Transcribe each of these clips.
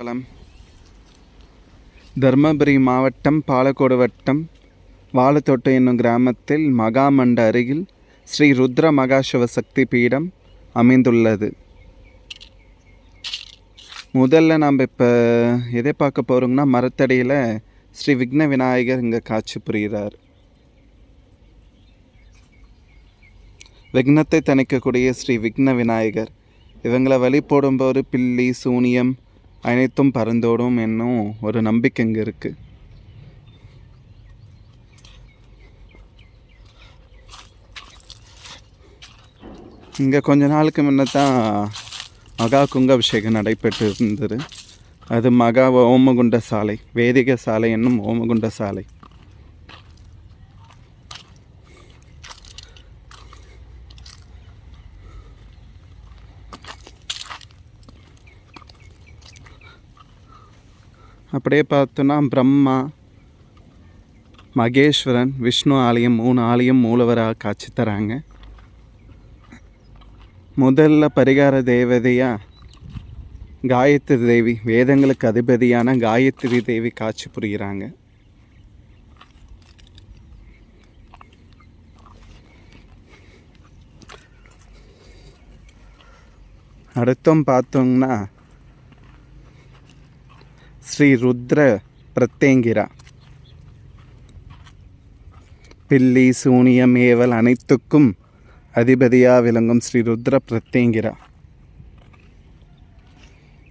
பலம். தர்மபுரி மாவட்டம் பாலக்கோடு வட்டம் வாழத்தோட்டு என்னும் கிராமத்தில் மகாமண்ட அருகில் ஸ்ரீ ருத்ர மகாசிவ சக்தி பீடம் அமைந்துள்ளது. முதல்ல நாம் இப்போ எதை பார்க்க போகிறோம்னா மரத்தடியில் ஸ்ரீ விக்ன விநாயகர் இங்கே காட்சி புரிகிறார். விக்னத்தை தணிக்கக்கூடிய ஸ்ரீ விக்ன விநாயகர் இவங்களை வழி போடும்போது பில்லி சூனியம் அனைத்தும் பறந்தோடும் என்னும் ஒரு நம்பிக்கை இங்கே இருக்குது இங்கே கொஞ்ச நாளுக்கு முன்னே தான் மகா குங்காபிஷேகம் நடைபெற்று இருந்தது அது மகா ஓமகுண்ட சாலை வேதிக சாலை என்னும் ஓமகுண்ட சாலை. அப்படியே பார்த்தோன்னா பிரம்மா மகேஸ்வரன் விஷ்ணு ஆலயம் மூணு ஆலயம் மூலவராக காட்சி தராங்க. முதல்ல பரிகார தேவதையாக காயத்ரி தேவி வேதங்களுக்கு அதிபதியான காயத்ரி தேவி காட்சி புரிகிறாங்க. அடுத்தும் பார்த்தோம்னா ஸ்ரீ ருத்ர பிரத்தேங்கிரா பில்லி சூனியம் ஏவல் அனைத்துக்கும் அதிபதியாக விளங்கும் ஸ்ரீ ருத்ர பிரத்தேங்கிரா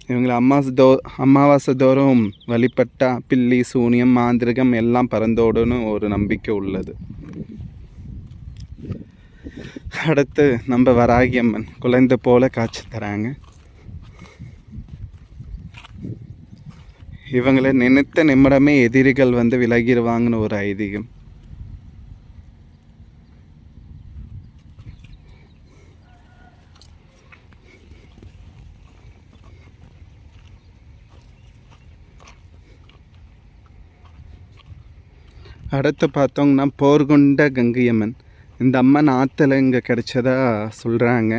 இவங்களை அம்மாஸ் தோ அமாவாசை தோறும் வழிபட்டா பில்லி சூனியம் மாந்திரிகம் எல்லாம் பறந்தோடுன்னு ஒரு நம்பிக்கை உள்ளது. அடுத்து நம்ம வராகியம்மன் குழந்தை போல காட்சி தராங்க. இவங்களை நினைத்த நிமிடமே எதிரிகள் வந்து விலகிடுவாங்கன்னு ஒரு ஐதீகம். அடுத்து பார்த்தோங்கன்னா போர்கொண்ட கங்கையம்மன். இந்த அம்மன் ஆற்றுல இங்கே கிடைச்சதா சொல்கிறாங்க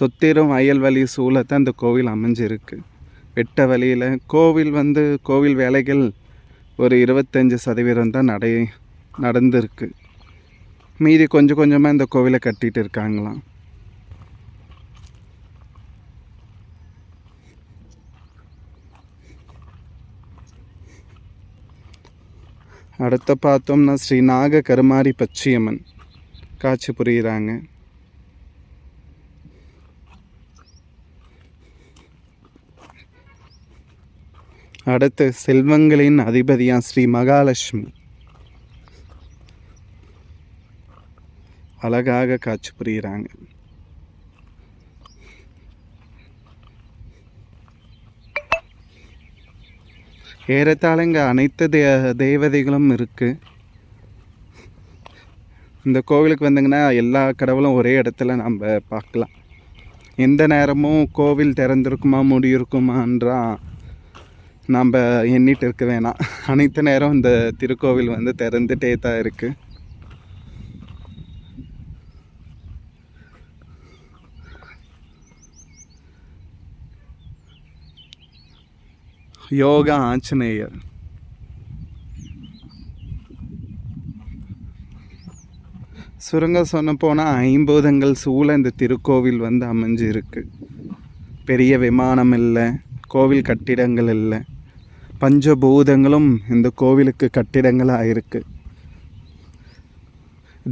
சுத்திரும் வயல்வெளி சூழத்தான் இந்த கோவில் அமைஞ்சிருக்கு. வெட்ட வழியில் கோவில் வந்து கோவில் வேலைகள் ஒரு இருபத்தஞ்சி சதவீதம் தான் நடை நடந்திருக்கு. மீதி கொஞ்சம் கொஞ்சமாக இந்த கோவிலை கட்டிகிட்டு இருக்காங்களாம். அடுத்து பார்த்தோம்னா ஸ்ரீ நாக கருமாரி பச்சையம்மன். காட்சி புரிகிறாங்க அடுத்து செல்வங்களின் அதிபதியான் ஸ்ரீ மகாலட்சுமி. அழகாக காட்சி புரிகிறாங்க. ஏறத்தாழ இங்கே அனைத்து தே தேவதைகளும் இருக்குது இந்த கோவிலுக்கு வந்தீங்கன்னா எல்லா கடவுளும் ஒரே இடத்துல நம்ம பார்க்கலாம். எந்த நேரமும் கோவில் திறந்திருக்குமா மூடி நம்ம எண்ணிட்டு இருக்க வேணாம். அனைத்து நேரம் இந்த திருக்கோவில் வந்து திறந்துட்டே தான் இருக்குது யோகா ஆஞ்சநேயர். சுருங்க சொன்ன போனால் ஐம்பூதங்கள் சூழ இந்த திருக்கோவில் வந்து அமைஞ்சிருக்கு. பெரிய விமானம் இல்லை கோவில் கட்டிடங்கள் இல்லை. பஞ்சபூதங்களும் இந்த கோவிலுக்கு கட்டிடங்களாக இருக்கு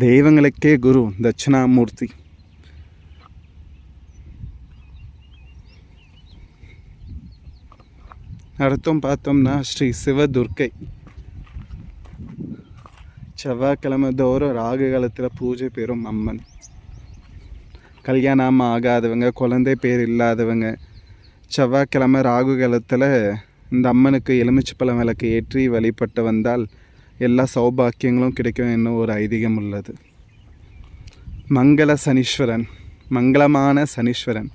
தெய்வங்களுக்கே குரு தட்சிணாமூர்த்தி. அடுத்தும் பார்த்தோம்னா ஸ்ரீ சிவதுர்க்கை. செவ்வாய்க்கிழமை தோறும் ராகு காலத்தில் பூஜை பெறும் அம்மன். கல்யாணம் ஆகாதவங்க குழந்தை பேர் இல்லாதவங்க செவ்வாய்க்கிழமை ராகு காலத்தில் இந்த அம்மனுக்கு எலுமிச்சப்பழம் விளக்கு ஏற்றி வழிபட்டு வந்தால் எல்லா சௌபாக்கியங்களும் கிடைக்கும் என்னும் ஒரு ஐதீகம் உள்ளது. மங்கள சனீஸ்வரன் மங்களமான சனீஸ்வரன்.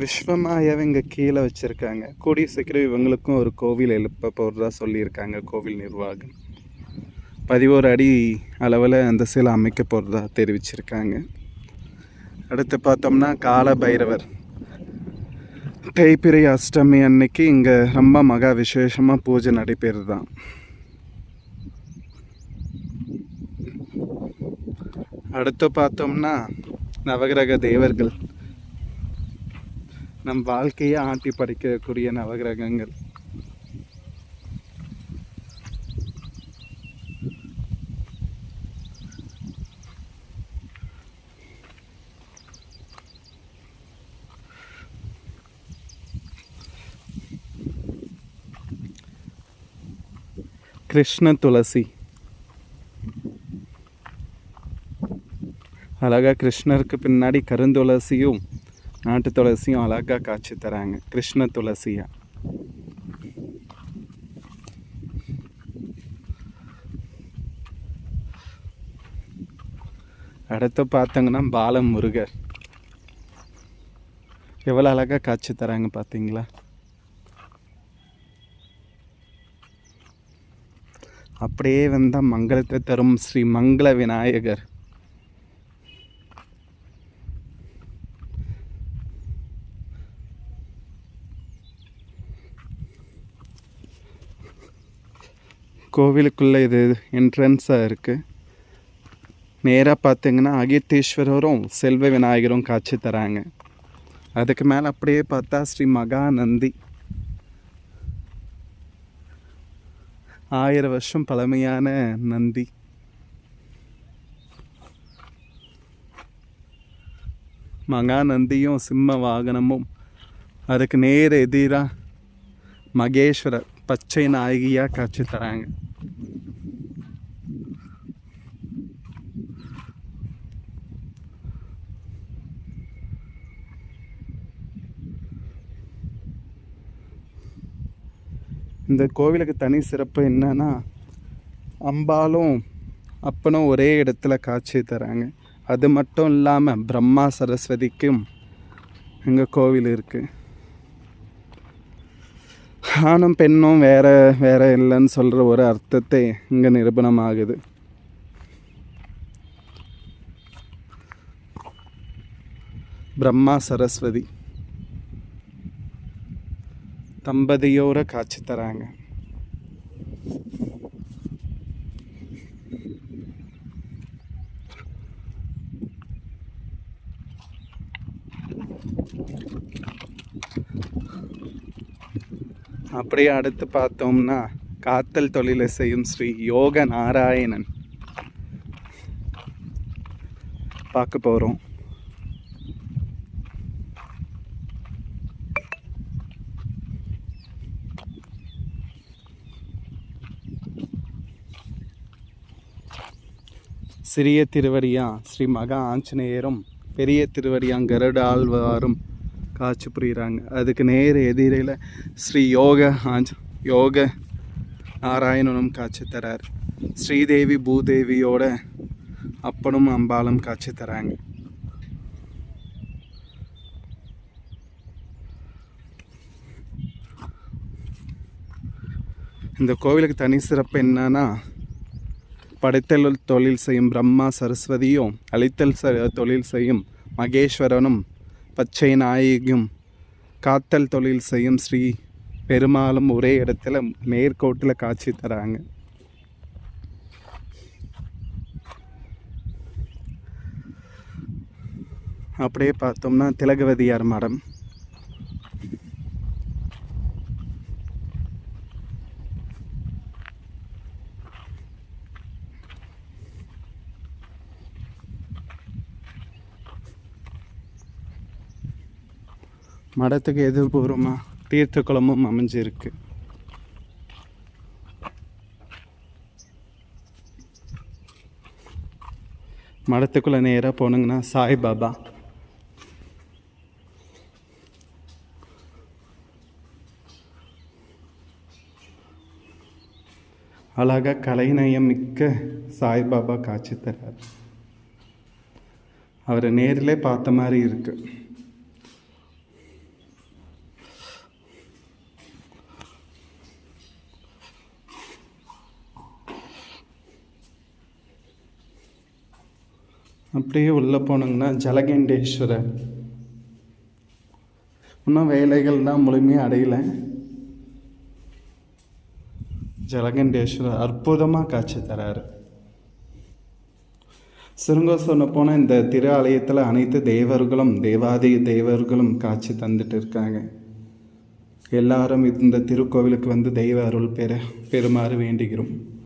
விஸ்வமாயாவை இங்கே கீழே வச்சுருக்காங்க. கூடிய சீக்கிரம் இவங்களுக்கும் ஒரு கோவில் எழுப்ப போகிறதா சொல்லியிருக்காங்க கோவில் நிர்வாகம். பதிவோரு அடி அளவில் அந்த சிலை அமைக்க போகிறதா தெரிவிச்சிருக்காங்க. அடுத்து பார்த்தோம்னா கால பைரவர் தேய்பிரை அஷ்டமி அன்னைக்கு இங்கே ரொம்ப மகா விசேஷமாக பூஜை நடைபெறுதான். அடுத்து பார்த்தோம்னா நவகிரக தேவர்கள். நம் வாழ்க்கையை ஆட்டி படைக்கக்கூடிய நவகிரகங்கள். கிருஷ்ண துளசி. அழகா கிருஷ்ணருக்கு பின்னாடி கருந்துளசியும் நாட்டு துளசியும் அழகா காட்சி தராங்க. கிருஷ்ண துளசியாக அடுத்து பார்த்தங்கன்னா பால முருகர் எவ்வளோ அழகாக காட்சி தராங்க பார்த்தீங்களா? அப்படியே வந்தால் மங்களத்தை தரும் ஸ்ரீ மங்கள விநாயகர். கோவிலுக்குள்ளே இது என்ட்ரன்ஸாக இருக்குது நேராக பார்த்தீங்கன்னா அகித்தீஸ்வரரும் செல்வ விநாயகரும் காட்சி தராங்க. அதுக்கு மேலே அப்படியே பார்த்தா ஸ்ரீ மகாநந்தி. ஆயிரம் வருஷம் பழமையான நந்தி. மகாநந்தியும் சிம்ம வாகனமும். அதுக்கு நேர் எதிராக மகேஸ்வரர் பச்சை நாயகியாக காட்சி தராங்க. இந்த கோவிலுக்கு தனி சிறப்பு என்னன்னா அம்பாலும் அப்பனும் ஒரே இடத்துல காட்சி தராங்க. அது மட்டும் இல்லாமல் பிரம்மா சரஸ்வதிக்கும் எங்கள் கோவில் இருக்குது ஆணும் பெண்ணும் வேற வேற இல்லைன்னு சொல்கிற ஒரு அர்த்தத்தை இங்கே நிரூபணமாகுது. பிரம்மா சரஸ்வதி. தம்பதியோர காட்சி தராங்க. அப்படியே அடுத்து பார்த்தோம்னா காத்தல் தொழிலை செய்யும் ஸ்ரீ யோக நாராயணன் பார்க்க போகிறோம் சிறிய திருவடியா ஸ்ரீ மகா ஆஞ்சநேயரும் பெரிய திருவடியா கருட ஆழ்வாரும் காட்சி புரிகிறாங்க. அதுக்கு நேர் எதிரில் ஸ்ரீ யோக ஆஞ்ச யோக நாராயணனும் காட்சி தரார். ஸ்ரீதேவி பூதேவியோட அப்பனும் அம்பாலும் காட்சி தராங்க. இந்த கோவிலுக்கு தனி சிறப்பு என்னன்னா படைத்தல் தொழில் செய்யும் பிரம்மா சரஸ்வதியும் அழித்தல் ச- தொழில் செய்யும் மகேஸ்வரனும் பச்சை நாயகியும் காத்தல் தொழில் செய்யும் ஸ்ரீ பெருமாளும் ஒரே இடத்துல நேர்கோட்டில் காட்சி தராங்க. அப்படியே பார்த்தோம்னா திலகவதியார் மடம். மடத்துக்கு எதிர்பூர்வமாக தீர்த்த குளமும் அமைஞ்சிருக்கு. மடத்துக்குள்ளே நேராக போனோங்கன்னா சாய்பாபா அழகா கலைநயம் மிக்க சாய்பாபா காட்சி தர்றார் அவரை நேரிலே பார்த்த மாதிரி இருக்குது அப்படியே உள்ளே போனோங்கன்னா ஜலகண்டேஸ்வரர். இன்னும் வேலைகள் தான் முழுமையாக அடையலை. ஜலகண்டேஸ்வரர் அற்புதமாக காட்சி தராரு. சுருங்க சொல்ல போனால் இந்த திரு ஆலயத்தில் அனைத்து தேவர்களும் தேவாதி தேவர்களும் காட்சி தந்துட்டு இருக்காங்க. எல்லாரும் இந்த திருக்கோவிலுக்கு வந்து தெய்வ அருள் பெற பெறுமாறு வேண்டுகிறோம்.